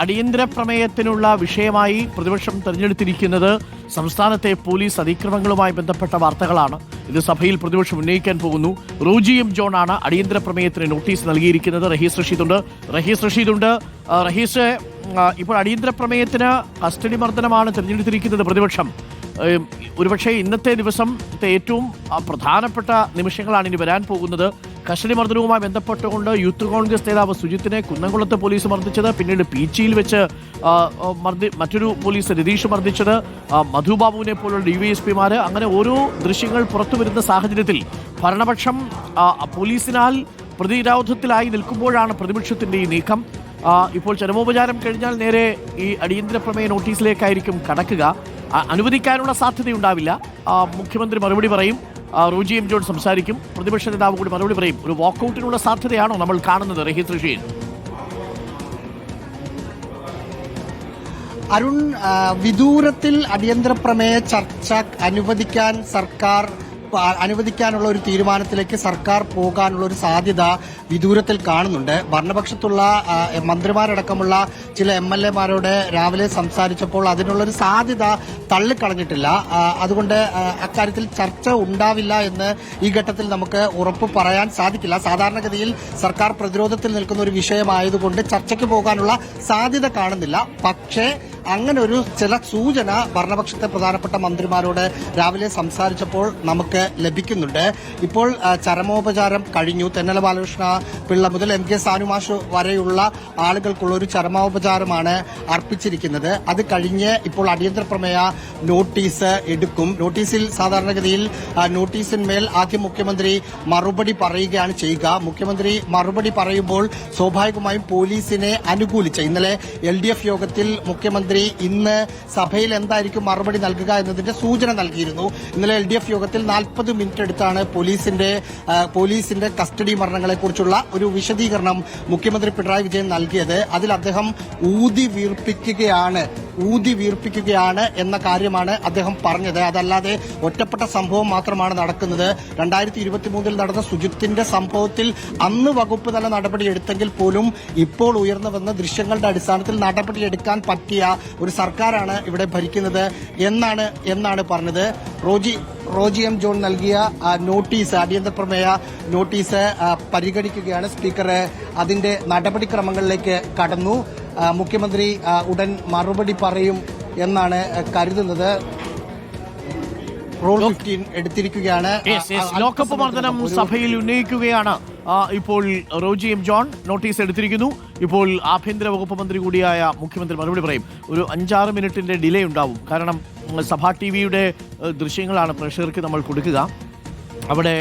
അടിയന്തര പ്രമേയത്തിനുള്ള വിഷയമായി പ്രതിപക്ഷം തെരഞ്ഞെടുത്തിരിക്കുന്നത് സംസ്ഥാനത്തെ പോലീസ് അതിക്രമങ്ങളുമായി ബന്ധപ്പെട്ട വാർത്തകളാണ്. ഇത് സഭയിൽ പ്രതിപക്ഷം ഉന്നയിക്കാൻ പോകുന്നു. റോജി എം ജോൺ ആണ് അടിയന്തര പ്രമേയത്തിന് നോട്ടീസ് നൽകിയിരിക്കുന്നത്. റഹീസ് റഷീദുണ്ട്. റഹീസ് റഷീദുണ്ട്. റഹീസ് ഇപ്പോൾ അടിയന്തര പ്രമേയത്തിന് കസ്റ്റഡി മർദ്ദനമാണ് തിരഞ്ഞെടുത്തിരിക്കുന്നത് പ്രതിപക്ഷം. ഒരുപക്ഷെ ഇന്നത്തെ ദിവസത്തെ ഏറ്റവും പ്രധാനപ്പെട്ട നിമിഷങ്ങളാണ് ഇനി വരാൻ പോകുന്നത്. കസ്റ്റഡി മർദ്ദനവുമായി ബന്ധപ്പെട്ടുകൊണ്ട് യൂത്ത് കോൺഗ്രസ് നേതാവ് സുജിത്തിനെ കുന്നംകുളത്ത് പോലീസ് മർദ്ദിച്ചത് പിന്നീട് പീച്ചിയിൽ വെച്ച് മർദ്ദി മറ്റൊരു പോലീസ് രതീഷ് മർദ്ദിച്ചത് മധുബാബുവിനെ പോലുള്ള ഡിവൈഎസ്പിമാര്. അങ്ങനെ ഓരോ ദൃശ്യങ്ങൾ പുറത്തു വരുന്ന സാഹചര്യത്തിൽ ഭരണപക്ഷം പോലീസിനാൽ പ്രതിരോധത്തിലായി നിൽക്കുമ്പോഴാണ് പ്രതിപക്ഷത്തിന്റെ ഈ നീക്കം. ഇപ്പോൾ ചരമോപചാരം കഴിഞ്ഞാൽ നേരെ ഈ അടിയന്തര പ്രമേയ നോട്ടീസിലേക്കായിരിക്കും കടക്കുക. അനുവദിക്കാനുള്ള സാധ്യതയുണ്ടാവില്ല. മുഖ്യമന്ത്രി മറുപടി പറയും റോജി എം ജോൺ സംസാരിക്കും. പ്രതിപക്ഷ നേതാവ് കൂടി മറുപടി പറയും. ഒരു വാക്കൌട്ടിനുള്ള സാധ്യതയാണോ നമ്മൾ കാണുന്നത്? റഹീത് റഷീദ്. അരുൺ വിദൂരത്തിൽ അടിയന്തര പ്രമേയ ചർച്ച അനുവദിക്കാൻ സർക്കാർ അനുവദിക്കാനുള്ള ഒരു തീരുമാനത്തിലേക്ക് സർക്കാർ പോകാനുള്ള ഒരു സാധ്യത വിദൂരത്തിൽ കാണുന്നുണ്ട്. ഭരണപക്ഷത്തുള്ള മന്ത്രിമാരടക്കമുള്ള ചില എം എൽ എമാരോട് രാവിലെ സംസാരിച്ചപ്പോൾ അതിനുള്ളൊരു സാധ്യത തള്ളിക്കളഞ്ഞിട്ടില്ല. അതുകൊണ്ട് അക്കാര്യത്തിൽ ചർച്ച ഉണ്ടാവില്ല എന്ന് ഈ ഘട്ടത്തിൽ നമുക്ക് ഉറപ്പ് പറയാൻ സാധിക്കില്ല. സാധാരണഗതിയിൽ സർക്കാർ പ്രതിരോധത്തിൽ നിൽക്കുന്ന ഒരു വിഷയമായതുകൊണ്ട് ചർച്ചയ്ക്ക് പോകാനുള്ള സാധ്യത കാണുന്നില്ല. പക്ഷേ അങ്ങനെ ഒരു ചില സൂചന ഭരണപക്ഷത്തെ പ്രധാനപ്പെട്ട മന്ത്രിമാരോട് രാവിലെ സംസാരിച്ചപ്പോൾ നമുക്ക് ലഭിക്കുന്നുണ്ട്. ഇപ്പോൾ ചരമോപചാരം കഴിഞ്ഞു. തെന്നല ബാലകൃഷ്ണ പിള്ള മുതൽ എം കെ സാനുമാഷ് വരെയുള്ള ആളുകൾക്കുള്ള ഒരു ചരമോപചാരമാണ് അർപ്പിച്ചിരിക്കുന്നത്. അത് കഴിഞ്ഞ് ഇപ്പോൾ അടിയന്തര പ്രമേയ നോട്ടീസ് എടുക്കും. നോട്ടീസിൽ സാധാരണഗതിയിൽ നോട്ടീസിന്മേൽ ആദ്യം മുഖ്യമന്ത്രി മറുപടി പറയുകയാണ് ചെയ്യുക. മുഖ്യമന്ത്രി മറുപടി പറയുമ്പോൾ സ്വാഭാവികമായും പോലീസിനെ അനുകൂലിച്ച ഇന്നലെ എൽ യോഗത്തിൽ മുഖ്യമന്ത്രി ഇന്ന് സഭയിൽ എന്തായിരിക്കും മറുപടി നൽകുക എന്നതിന്റെ സൂചന നൽകിയിരുന്നു. ഇന്നലെ എൽ ഡി എഫ് യോഗത്തിൽ നാൽപ്പത് മിനിറ്റ് എടുത്താണ് പോലീസിന്റെ പോലീസിന്റെ കസ്റ്റഡി മരണങ്ങളെക്കുറിച്ചുള്ള ഒരു വിശദീകരണം മുഖ്യമന്ത്രി പിണറായി വിജയൻ നൽകിയത്. അതിൽ അദ്ദേഹം ഊതി വീർപ്പിക്കുകയാണ്. ഊതി വീർപ്പിക്കുകയാണ് എന്ന കാര്യമാണ് അദ്ദേഹം പറഞ്ഞത്. അതല്ലാതെ ഒറ്റപ്പെട്ട സംഭവം മാത്രമാണ് നടക്കുന്നത്. രണ്ടായിരത്തി ഇരുപത്തിമൂന്നിൽ നടന്ന സുജിത്തിന്റെ സംഭവത്തിൽ അന്ന് വകുപ്പ് തല നടപടി എടുത്തെങ്കിൽ പോലും ഇപ്പോൾ ഉയർന്നു വന്ന ദൃശ്യങ്ങളുടെ അടിസ്ഥാനത്തിൽ നടപടിയെടുക്കാൻ പറ്റിയ ഒരു സർക്കാരാണ് ഇവിടെ ഭരിക്കുന്നത് എന്നാണ് എന്നാണ് പറഞ്ഞത്. റോജി റോജി എം ജോൺ നൽകിയ നോട്ടീസ് അടിയന്തര പ്രമേയ നോട്ടീസ് പരിഗണിക്കുകയാണ്. സ്പീക്കർ അതിന്റെ നടപടിക്രമങ്ങളിലേക്ക് കടന്നു. മുഖ്യമന്ത്രി ഉടൻ മറുപടി പറയും എന്നാണ് കരുതുന്നത്. റോൾ ഫിഫ്റ്റീൻ എടുത്തിരിക്കുകയാണ്. ലോക്കപ്പ് മർദ്ദനം സഭയിൽ ഉന്നയിക്കുകയാണ്. ഇപ്പോൾ റോജി എം ജോൺ നോട്ടീസ് എടുത്തിരിക്കുന്നു. ഇപ്പോൾ ആഭ്യന്തര വകുപ്പ് മന്ത്രി കൂടിയായ മുഖ്യമന്ത്രി മറുപടി പറയും. ഒരു അഞ്ചാറ് മിനിറ്റിന്റെ ഡിലേ ഉണ്ടാവും. കാരണം സഭാ ടി വിയുടെ ദൃശ്യങ്ങളാണ് പ്രേക്ഷകർക്ക് നമ്മൾ കൊടുക്കുക. അവിടെ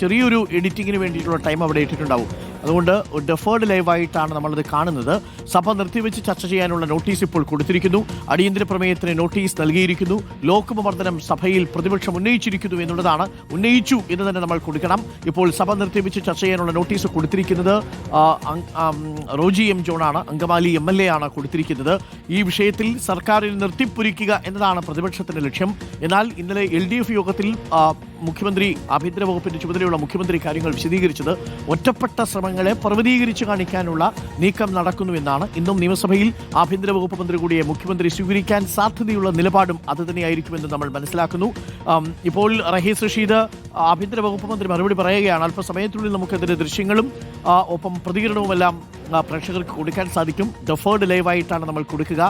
ചെറിയൊരു എഡിറ്റിങ്ങിന് വേണ്ടിയിട്ടുള്ള ടൈം അവിടെ ഇട്ടിട്ടുണ്ടാവും. അതുകൊണ്ട് ഡെഫേർഡ് ലൈവായിട്ടാണ് നമ്മളത് കാണുന്നത്. സഭ നിർത്തിവെച്ച് ചർച്ച ചെയ്യാനുള്ള നോട്ടീസ് ഇപ്പോൾ കൊടുത്തിരിക്കുന്നു. അടിയന്തര പ്രമേയത്തിന് നോട്ടീസ് നൽകിയിരിക്കുന്നു. ലോക്സഭ സഭയിൽ പ്രതിപക്ഷം ഉന്നയിച്ചിരിക്കുന്നു എന്നുള്ളതാണ്. ഉന്നയിച്ചു എന്ന് തന്നെ നമ്മൾ കൊടുക്കണം. ഇപ്പോൾ സഭ നിർത്തിവെച്ച് ചർച്ച ചെയ്യാനുള്ള നോട്ടീസ് കൊടുത്തിരിക്കുന്നത് റോജി എം ജോണാണ്. അങ്കമാലി എം എൽ എ ആണ് കൊടുത്തിരിക്കുന്നത്. ഈ വിഷയത്തിൽ സർക്കാരിൽ നിർത്തിപ്പൊരിക്കുക എന്നതാണ് പ്രതിപക്ഷത്തിന്റെ ലക്ഷ്യം. എന്നാൽ ഇന്നലെ എൽ യോഗത്തിൽ മുഖ്യമന്ത്രി ആഭ്യന്തര വകുപ്പിന്റെ ചുമതലയുള്ള മുഖ്യമന്ത്രി കാര്യങ്ങൾ വിശദീകരിച്ചത് ഒറ്റപ്പെട്ട ശ്രമങ്ങളെ പർവതീകരിച്ച് കാണിക്കാനുള്ള നീക്കം നടക്കുന്നുവെന്നാണ് ഇന്നും നിയമസഭയിൽ ആഭ്യന്തര വകുപ്പ് മന്ത്രി കൂടിയെ മുഖ്യമന്ത്രി സ്വീകരിക്കാൻ സാധ്യതയുള്ള നിലപാടും അത് തന്നെയായിരിക്കുമെന്ന് നമ്മൾ മനസ്സിലാക്കുന്നു. ഇപ്പോൾ റഹീസ് റഷീദ് ആഭ്യന്തര വകുപ്പ് മന്ത്രി മറുപടി പറയുകയാണ്. അല്പസമയത്തിനുള്ളിൽ നമുക്കതിന്റെ ദൃശ്യങ്ങളും ഒപ്പം പ്രതികരണവുമെല്ലാം പ്രേക്ഷകർക്ക് കൊടുക്കാൻ സാധിക്കും. ഡെഫേർഡ് ലൈവായിട്ടാണ് നമ്മൾ കൊടുക്കുക.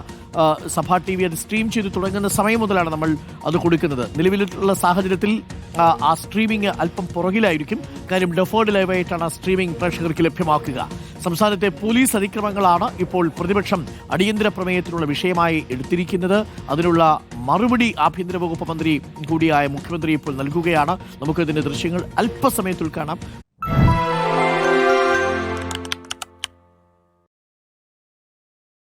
സഭാ ടി വി അത് സ്ട്രീം ചെയ്ത് തുടങ്ങുന്ന സമയം മുതലാണ് നമ്മൾ അത് കൊടുക്കുന്നത്. നിലവിലുള്ള സാഹചര്യത്തിൽ ആ സ്ട്രീമിംഗ് അല്പം പുറകിലായിരിക്കും. കാര്യം ഡെഫേർഡ് ലൈവായിട്ടാണ് ആ സ്ട്രീമിംഗ് പ്രേക്ഷകർക്ക് ലഭ്യമാക്കുക. സംസ്ഥാനത്തെ പോലീസ് അതിക്രമങ്ങളാണ് ഇപ്പോൾ പ്രതിപക്ഷം അടിയന്തര പ്രമേയത്തിനുള്ള വിഷയമായി എടുത്തിരിക്കുന്നത്. അതിനുള്ള മറുപടി ആഭ്യന്തര വകുപ്പ് മന്ത്രി കൂടിയായ മുഖ്യമന്ത്രി ഇപ്പോൾ നൽകുകയാണ്. നമുക്കിതിന്റെ ദൃശ്യങ്ങൾ അല്പസമയത്തിൽ കാണാം.